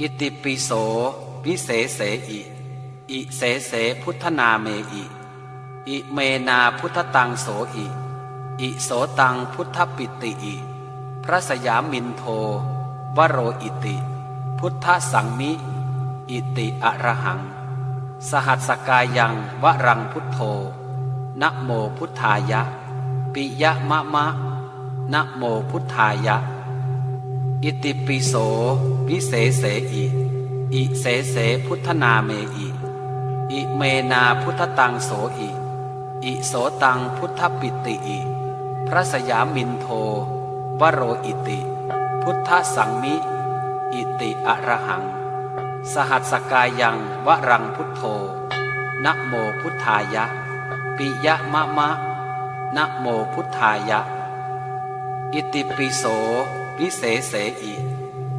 อิติปิโสวิเศษเสอิ อิเสเสพุทธนาเมอิ อิเมนาพุทธตังโสอิ อิโสตังพุทธปิติอิ พระสยามินโท วโรอิติ พุทธสังมิอิติอระหัง สหัสสกายังวรังพุทโธนะโมพุทธายะ ปิยะมะมะนะโมพุทธายะ อิติปิโส วิเศษเสอิอิเสเสพุทธนาเมอิอิเมนาพุทธตังโสอิอิโสตังพุทธปิติอิพระสยามินโทวโรอิติ พุทธสังมิ อิติอระหัง สหัสกายังวรังพุทโธนะโมพุทธายะ ปิยะมะมะนะโมพุทธายะ อิติปิโสวิเศษเสอิ